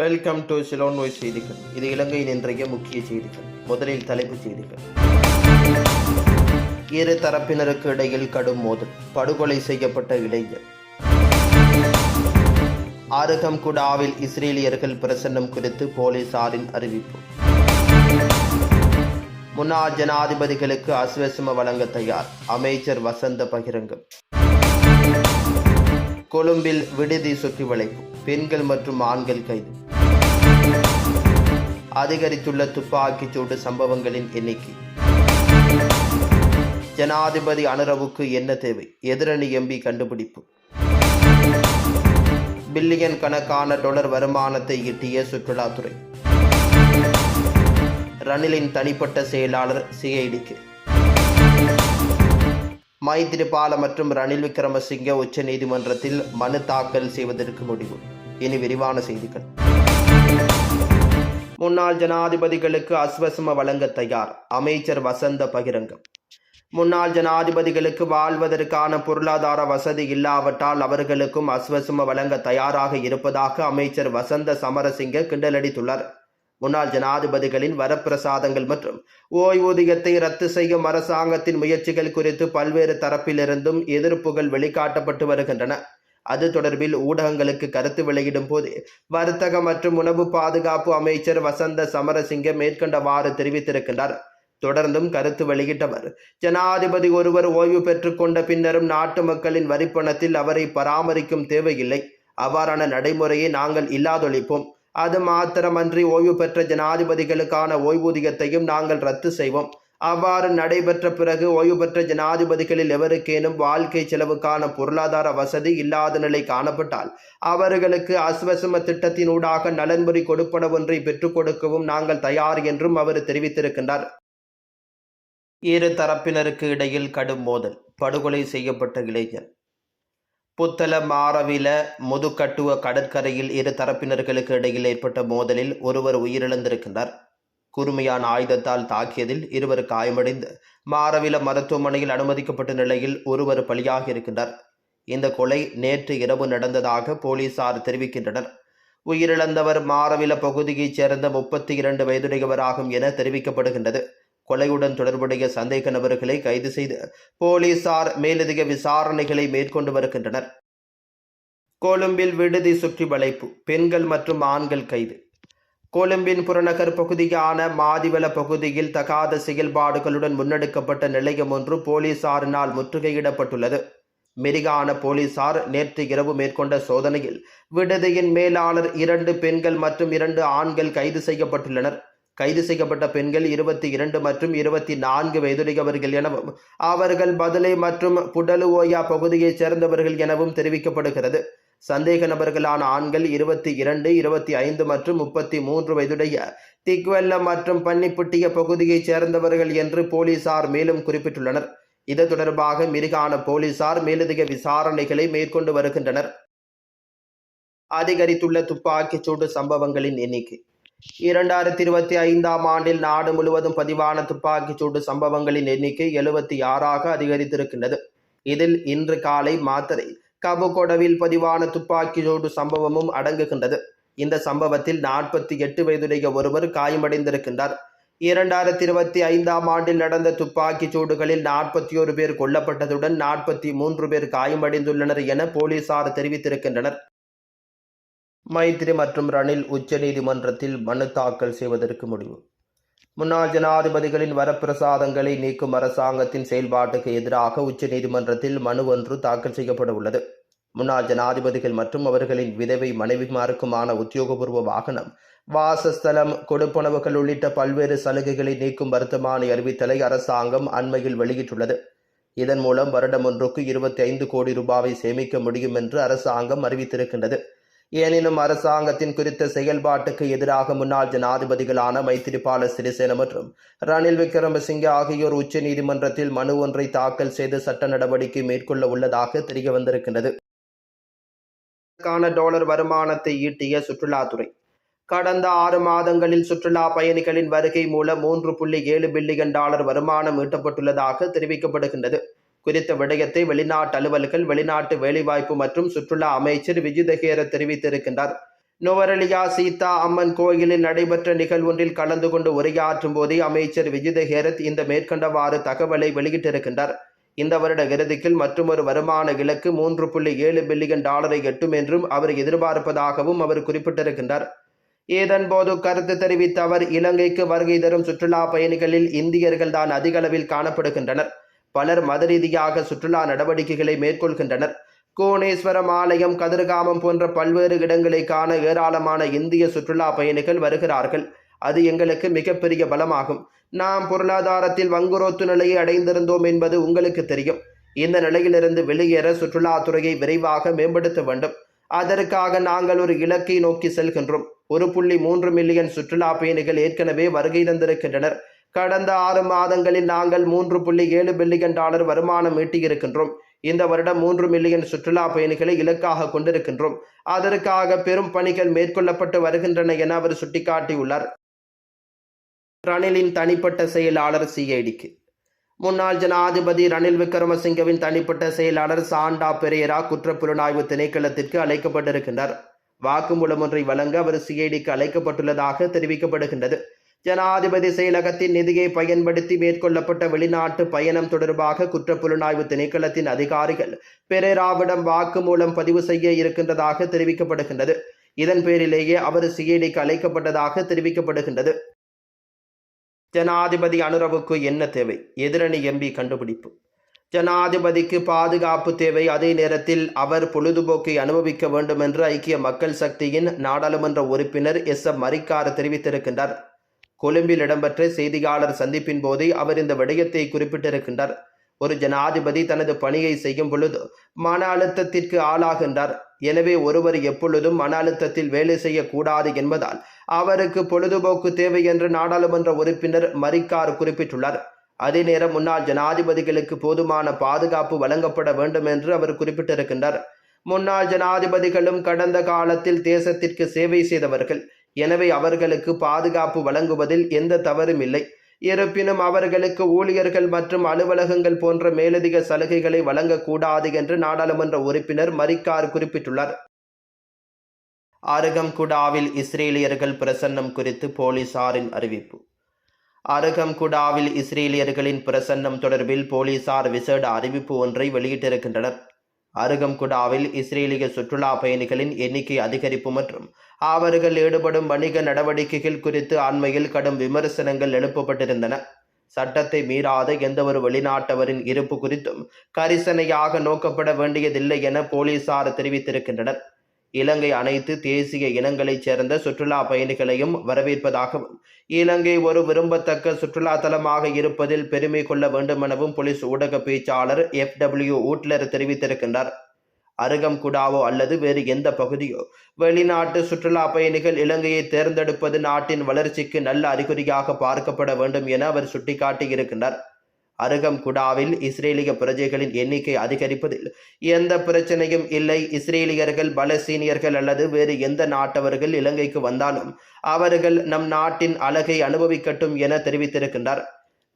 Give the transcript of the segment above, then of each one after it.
Welcome to Ceylon நோய் செய்திகள் இது இலங்கையின் இன்றைய முக்கிய செய்திகள். முதலில் தலைப்புச் செய்திகள். இரு தரப்பினருக்கு இடையில் கடும் மோதல். படுகொலை செய்யப்பட்ட இளைஞர். ஆருகம்குடாவில் இஸ்ரேலியர்கள் பிரசன்னம் குறித்து போலீசாரின் அறிவிப்பு. முன்னாள் ஜனாதிபதிகளுக்கு அஸ்வசம வழங்க தயார். அமைச்சர் வசந்த பகிரங்கம். கொழும்பில் விடுதி சுற்றி வளைப்பு பெண்கள் மற்றும் ஆண்கள் கைது. அதிகரித்துள்ள துப்பாக்கிச் சூடு சம்பவங்களின் எண்ணிக்கை. ஜனாதிபதி அனுரவுக்கு என்ன தேவை? எதிரணி எம்பி கண்டுபிடிப்பு. பில்லியன் கணக்கான டொலர் வருமானத்தை ஈட்டிய சுற்றுலாத்துறை. ரணிலின் தனிப்பட்ட செயலாளர் சிஐடிக்கு. மைத்திரிபால மற்றும் ரணில் விக்ரமசிங்க உச்ச நீதிமன்றத்தில் மனு தாக்கல் செய்வதற்கு முடிவு. இனி விரிவான செய்திகள். முன்னாள் ஜனாதிபதிகளுக்கு அஸ்வசம வழங்க தயார். அமைச்சர் வசந்த பகிரங்கம். முன்னாள் ஜனாதிபதிகளுக்கு வாழ்வதற்கான பொருளாதார வசதி இல்லாவிட்டால் அவர்களுக்கும் அஸ்வசம வழங்க தயாராக இருப்பதாக அமைச்சர் வசந்த சமரசிங்க கிண்டலடித்துள்ளார். முன்னாள் ஜனாதிபதிகளின் வரப்பிரசாதங்கள் மற்றும் ஓய்வூதியத்தை ரத்து செய்யும் அரசாங்கத்தின் முயற்சிகள் குறித்து பல்வேறு தரப்பிலிருந்தும் எதிர்ப்புகள் வெளிக்காட்டப்பட்டு வருகின்றன. அது தொடர்பில் ஊடகங்களுக்கு கருத்து வெளியிடும் போது வர்த்தக மற்றும் உணவு பாதுகாப்பு அமைச்சர் வசந்த சமரசிங்க மேற்கொண்டவாறு தெரிவித்திருக்கின்றார். தொடர்ந்தும் கருத்து வெளியிட்டவர் ஜனாதிபதி ஒருவர் ஓய்வு பெற்றுக்கொண்ட பின்னரும் நாட்டு மக்களின் வரிப்பணத்தில் அவரை பராமரிக்கும் தேவையில்லை. அவ்வாறான நடைமுறையை நாங்கள் இல்லாதொழிப்போம். அது மாத்திரமன்றி ஓய்வு பெற்ற ஜனாதிபதிகளுக்கான ஓய்வூதியத்தையும் நாங்கள் ரத்து செய்வோம். அவ்வாறு நடைபெற்ற பிறகு ஓய்வு பெற்ற ஜனாதிபதிகளில் எவருக்கேனும் வாழ்க்கை செலவுக்கான பொருளாதார வசதி இல்லாத நிலை காணப்பட்டால் அவர்களுக்கு அஸ்வசம திட்டத்தினூடாக நலன்புரி கொடுப்பன ஒன்றை பெற்றுக் கொடுக்கவும் நாங்கள் தயார் என்றும் அவர் தெரிவித்திருக்கின்றார். இரு தரப்பினருக்கு இடையில் கடும் மோதல். படுகொலை செய்யப்பட்ட இளைஞர். புத்தள மாரவில முதுக்கட்டுவ கடற்கரையில் இரு தரப்பினர்களுக்கு இடையில் ஏற்பட்ட மோதலில் ஒருவர் உயிரிழந்திருக்கின்றார். குறுமையான ஆயுதத்தால் தாக்கியதில் இருவர் காயமடைந்து மாரவில மருத்துவமனையில் அனுமதிக்கப்பட்ட நிலையில் ஒருவர் பலியாக இருக்கின்றார். இந்த கொலை நேற்று இரவு நடந்ததாக போலீசார் தெரிவிக்கின்றனர். உயிரிழந்தவர் மாரவில பகுதியைச் சேர்ந்த முப்பத்தி இரண்டு வயதுடையவராகும் என தெரிவிக்கப்படுகின்றது. கொலையுடன் தொடர்புடைய சந்தேக நபர்களை கைது செய்து போலீசார் மேலதிக விசாரணைகளை மேற்கொண்டு வருகின்றனர். கொழும்பில் விடுதி சுற்றி வளைப்பு பெண்கள் மற்றும் ஆண்கள் கைது. கொழும்பின் புறநகர் பகுதியான மாதிவள பகுதியில் தகாத செயல்பாடுகளுடன் முன்னெடுக்கப்பட்ட நிலையம் ஒன்று போலீசாரினால் முற்றுகையிடப்பட்டுள்ளது. மெரிகான போலீசார் நேற்று இரவு மேற்கொண்ட சோதனையில் விடுதியின் மேலாளர் இரண்டு பெண்கள் மற்றும் இரண்டு ஆண்கள் கைது செய்யப்பட்டுள்ளனர். கைது செய்யப்பட்ட பெண்கள் இருபத்தி இரண்டு மற்றும் இருபத்தி நான்கு வயதுடையவர்கள் எனவும் அவர்கள் பதுளை மற்றும் புடலுவோயா பகுதியைச் சேர்ந்தவர்கள் எனவும் தெரிவிக்கப்படுகிறது. சந்தேக நபர்களான ஆண்கள் இருபத்தி இரண்டு இருபத்தி ஐந்து மற்றும் முப்பத்தி மூன்று வயதுடைய திக்வெல்ல மற்றும் பன்னிப்புட்டிய பகுதியைச் சேர்ந்தவர்கள் என்று போலீசார் மேலும் குறிப்பிட்டுள்ளனர். இது தொடர்பாக மிருகான போலீசார் மேலதிக விசாரணைகளை மேற்கொண்டு வருகின்றனர். அதிகரித்துள்ள துப்பாக்கிச் சூடு சம்பவங்களின் எண்ணிக்கை. இரண்டாயிரத்தி இருபத்தி ஐந்தாம் ஆண்டில் நாடு முழுவதும் பதிவான துப்பாக்கிச் சூடு சம்பவங்களின் எண்ணிக்கை எழுபத்தி ஆறாக அதிகரித்திருக்கின்றது. இதில் இன்று காலை மாத்தரை கபுகொடவில் பதிவான துப்பாக்கி சூடு சம்பவமும் அடங்குகின்றது. இந்த சம்பவத்தில் நாற்பத்தி எட்டு வயதுடைய ஒருவர் காயமடைந்திருக்கின்றார். இரண்டாயிரத்தி இருபத்தி ஐந்தாம் ஆண்டில் நடந்த துப்பாக்கிச் சூடுகளில் நாற்பத்தி ஒரு பேர் கொல்லப்பட்டதுடன் நாற்பத்தி மூன்று பேர் காயமடைந்துள்ளனர் என போலீசார் தெரிவித்திருக்கின்றனர். மைத்ரி மற்றும் ரணில் உச்சநீதிமன்றத்தில் மனு தாக்கல் செய்வதற்கு முடிவு. முன்னாள் ஜனாதிபதிகளின் வரப்பிரசாதங்களை நீக்கும் அரசாங்கத்தின் செயல்பாட்டுக்கு எதிராக உச்சநீதிமன்றத்தில் மனு ஒன்று தாக்கல் செய்யப்பட உள்ளது. முன்னாள் ஜனாதிபதிகள் மற்றும் அவர்களின் விதவை மனைவிமாருக்குமான உத்தியோகபூர்வ வாகனம் வாசஸ்தலம் கொடுப்பனவுகள் உள்ளிட்ட பல்வேறு சலுகைகளை நீக்கும் வருத்தமான அறிவித்தலை அரசாங்கம் அண்மையில் வெளியிட்டுள்ளது. இதன் மூலம் வருடம் ஒன்றுக்கு இருபத்தி ஐந்து கோடி ரூபாவை சேமிக்க முடியும் என்று அரசாங்கம் அறிவித்திருக்கின்றது. எனினும் அரசாங்கத்தின் குறித்த செயல்பாட்டுக்கு எதிராக முன்னாள் ஜனாதிபதிகளான மைத்திரிபால சிறிசேன மற்றும் ரணில் விக்ரமசிங்கே ஆகியோர் உச்ச நீதிமன்றத்தில் மனு ஒன்றை தாக்கல் செய்து சட்ட நடவடிக்கை மேற்கொள்ள உள்ளதாக தெரிய வந்திருக்கின்றது. டாலர் வருமானத்தை ஈட்டிய சுற்றுலாத்துறை. கடந்த ஆறு மாதங்களில் சுற்றுலா பயணிகளின் வருகை மூலம் மூன்று புள்ளி ஏழு பில்லியன் டாலர் வருமானம் ஈட்டப்பட்டுள்ளதாக தெரிவிக்கப்படுகின்றது. குறித்த விடயத்தை வெளிநாட்டு அலுவல்கள் வெளிநாட்டு வேலைவாய்ப்பு மற்றும் சுற்றுலா அமைச்சர் விஜிதஹேர தெரிவித்திருக்கின்றார். நுவரலியா சீதா அம்மன் கோயிலில் நடைபெற்ற நிகழ்வொன்றில் கலந்து கொண்டு உரையாற்றும் போதே அமைச்சர் விஜித ஹேரத் இந்த மேற்கண்டவாறு தகவலை வெளியிட்டிருக்கின்றார். இந்த வருட இறுதிக்குள் மற்றொரு வருமான இலக்கு மூன்று புள்ளி ஏழு பில்லியன் டாலரை எட்டும் என்றும் அவர் எதிர்பார்ப்பதாகவும் அவர் குறிப்பிட்டிருக்கின்றார். இதன்போது கருத்து தெரிவித்த அவர் இலங்கைக்கு வருகை தரும் சுற்றுலா பயணிகளில் இந்தியர்கள் தான் அதிக அளவில் காணப்படுகின்றனர். பலர் மத ரீதியாக சுற்றுலா நடவடிக்கைகளை மேற்கொள்கின்றனர். கோணேஸ்வரம் ஆலயம் கதிர்காமம் போன்ற பல்வேறு இடங்களை காண ஏராளமான இந்திய சுற்றுலா பயணிகள் வருகிறார்கள். அது எங்களுக்கு மிகப்பெரிய பலமாகும். நாம் பொருளாதாரத்தில் வங்குரோத்து நிலையை அடைந்திருந்தோம் என்பது உங்களுக்கு தெரியும். இந்த நிலையிலிருந்து வெளியேற சுற்றுலாத்துறையை விரைவாக மேம்படுத்த வேண்டும். அதற்காக நாங்கள் ஒரு இலக்கை நோக்கி செல்கின்றோம். ஒரு புள்ளி மூன்று மில்லியன் சுற்றுலா பயணிகள் ஏற்கனவே வருகை தந்திருக்கின்றனர். கடந்த ஆறு மாதங்களில் நாங்கள் மூன்று புள்ளி ஏழு பில்லியன் டாலர் வருமானம் ஈட்டியிருக்கின்றோம். இந்த வருடம் மூன்று மில்லியன் சுற்றுலா பயணிகளை இலக்காக கொண்டிருக்கின்றோம். அதற்காக பெரும் பணிகள் மேற்கொள்ளப்பட்டு வருகின்றன என அவர் சுட்டிக்காட்டியுள்ளார். ரணிலின் தனிப்பட்ட செயலாளர் சிஐடிக்கு. முன்னாள் ஜனாதிபதி ரணில் விக்ரமசிங்கவின் தனிப்பட்ட செயலாளர் சாண்டா பெரேரா குற்றப்புலனாய்வு திணைக்களத்திற்கு அழைக்கப்பட்டிருக்கின்றார். வாக்குமூலம் ஒன்றை வழங்க அவர் சிஐடிக்கு அழைக்கப்பட்டுள்ளதாக தெரிவிக்கப்படுகின்றது. ஜனாதிபதி செயலகத்தின் நிதியை பயன்படுத்தி மேற்கொள்ளப்பட்ட வெளிநாட்டு பயணம் தொடர்பாக குற்றப்புலனாய்வு திணைக்களத்தின் அதிகாரிகள் பெரேராவிடம் வாக்குமூலம் பதிவு செய்ய இருக்கின்றதாக தெரிவிக்கப்படுகின்றது. இதன் பேரிலேயே அவர் சிஐடிக்கு அழைக்கப்பட்டதாக தெரிவிக்கப்படுகின்றது. ஜனாதிபதி அனுரவுக்கு என்ன தேவை? எதிரணி எம்பி கண்டுபிடிப்பு. ஜனாதிபதிக்கு பாதுகாப்பு தேவை. அதே நேரத்தில் அவர் பொழுதுபோக்கை அனுபவிக்க வேண்டும் என்று ஐக்கிய மக்கள் சக்தியின் நாடாளுமன்ற உறுப்பினர் எஸ் எம் மரிக்கார் தெரிவித்திருக்கின்றார். கொழும்பில் இடம்பெற்ற செய்தியாளர் சந்திப்பின் போதே அவர் இந்த விடயத்தை குறிப்பிட்டிருக்கின்றார். ஒரு ஜனாதிபதி தனது பணியை செய்யும் பொழுது மன அழுத்தத்திற்கு ஆளாகின்றார். எனவே ஒருவர் எப்பொழுதும் மன அழுத்தத்தில் வேலை செய்யக்கூடாது என்பதால் அவருக்கு பொழுதுபோக்கு தேவை என்று நாடாளுமன்ற உறுப்பினர் மரிக்கார் குறிப்பிட்டுள்ளார். அதே நேரம் முன்னாள் ஜனாதிபதிகளுக்கு போதுமான பாதுகாப்பு வழங்கப்பட வேண்டும் என்று அவர் குறிப்பிட்டிருக்கின்றார். முன்னாள் ஜனாதிபதிகளும் கடந்த காலத்தில் தேசத்திற்கு சேவை செய்தவர்கள். எனவே அவர்களுக்கு பாதுகாப்பு வழங்குவதில் எந்த தவறும் இல்லை. இருப்பினும் அவர்களுக்கு ஊழியர்கள் மற்றும் அலுவலகங்கள் போன்ற மேலதிக சலுகைகளை வழங்கக்கூடாது என்று நாடாளுமன்ற உறுப்பினர் மரிக்கார் குறிப்பிட்டுள்ளார். அருகம்குடாவில் இஸ்ரேலியர்கள் பிரசன்னம் குறித்து போலீசாரின் அறிவிப்பு. அருகம்குடாவில் இஸ்ரேலியர்களின் பிரசன்னம் தொடர்பில் போலீசார் விசேட அறிவிப்பு ஒன்றை வெளியிட்டிருக்கின்றனர். அருகம்குடாவில் இஸ்ரேலிய சுற்றுலா பயணிகளின் எண்ணிக்கை அதிகரிப்பு மற்றும் அவர்கள் ஈடுபடும் வணிக நடவடிக்கைகள் குறித்து அண்மையில் கடும் விமர்சனங்கள் எழுப்பப்பட்டிருந்தன. சட்டத்தை மீறாத எந்தவொரு வெளிநாட்டவரின் இருப்பு குறித்தும் கரிசனையாக நோக்கப்பட வேண்டியதில்லை என போலீசார் தெரிவித்திருக்கின்றனர். இலங்கை அனைத்து தேசிய இனங்களைச் சேர்ந்த சுற்றுலா பயணிகளையும் வரவேற்பதாகவும் இலங்கை ஒரு விரும்பத்தக்க சுற்றுலா தலமாக இருப்பதில் பெருமை கொள்ள வேண்டுமெனவும் போலீஸ் ஊடக பேச்சாளர் எஃப் டபிள்யூ ஊட்லர் தெரிவித்திருக்கின்றார். அருகம்குடாவோ அல்லது வேறு எந்த பகுதியோ வெளிநாட்டு சுற்றுலா பயணிகள் இலங்கையை தேர்ந்தெடுப்பது நாட்டின் வளர்ச்சிக்கு நல்ல அறிகுறியாக பார்க்கப்பட வேண்டும் என அவர் சுட்டிக்காட்டியிருக்கின்றார். அருகம்குடாவில் இஸ்ரேலிய பிரஜைகளின் எண்ணிக்கை அதிகரிப்பதில் எந்த பிரச்சனையும் இல்லை. இஸ்ரேலியர்கள் பலஸ்தீனியர்கள் அல்லது வேறு எந்த நாட்டவர்கள் இலங்கைக்கு வந்தாலும் அவர்கள் நம் நாட்டின் அழகை அனுபவிக்கட்டும் என தெரிவித்திருக்கின்றார்.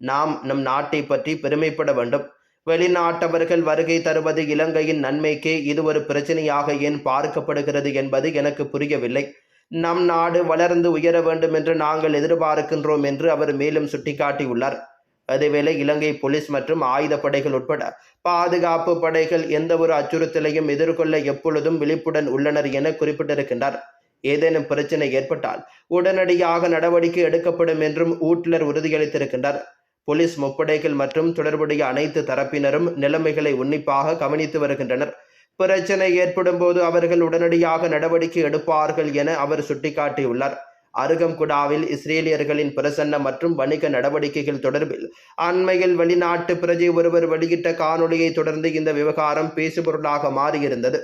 நாம் நம் நாட்டை பற்றி பெருமைப்பட வேண்டும். வெளிநாட்டவர்கள் வருகை தருவது இலங்கையின் நன்மைக்கே இது ஒரு பிரச்சனையாக ஏன் பார்க்கப்படுகிறது என்பது எனக்கு புரியவில்லை. நம் நாடு வளர்ந்து உயர வேண்டும் என்று நாங்கள் எதிர்பார்க்கின்றோம் என்று அவர் மேலும் சுட்டிக்காட்டியுள்ளார். அதேவேளை இலங்கை போலீஸ் மற்றும் ஆயுதப்படைகள் உட்பட பாதுகாப்பு படைகள் எந்த ஒரு அச்சுறுத்தலையும் எதிர்கொள்ள எப்பொழுதும் விழிப்புடன் உள்ளனர் என குறிப்பிட்டிருக்கின்றார். ஏதேனும் பிரச்சனை ஏற்பட்டால் உடனடியாக நடவடிக்கை எடுக்கப்படும் என்றும் ஊட்லர் உறுதியளித்திருக்கின்றார். போலீஸ் முப்படைகள் மற்றும் தொடர்புடைய அனைத்து தரப்பினரும் நிலைமைகளை உன்னிப்பாக கவனித்து வருகின்றனர். பிரச்சனை ஏற்படும் போது அவர்கள் உடனடியாக நடவடிக்கை எடுப்பார்கள் என அவர் சுட்டிக்காட்டியுள்ளார். அருகம்குடாவில் இஸ்ரேலியர்களின் பிரசன்ன மற்றும் வணிக நடவடிக்கைகள் தொடர்பில் அண்மையில் வெளிநாட்டு பிரஜை ஒருவர் வெளியிட்ட காணொளியை தொடர்ந்து இந்த விவகாரம் பேசுபொருளாக மாறியிருந்தது.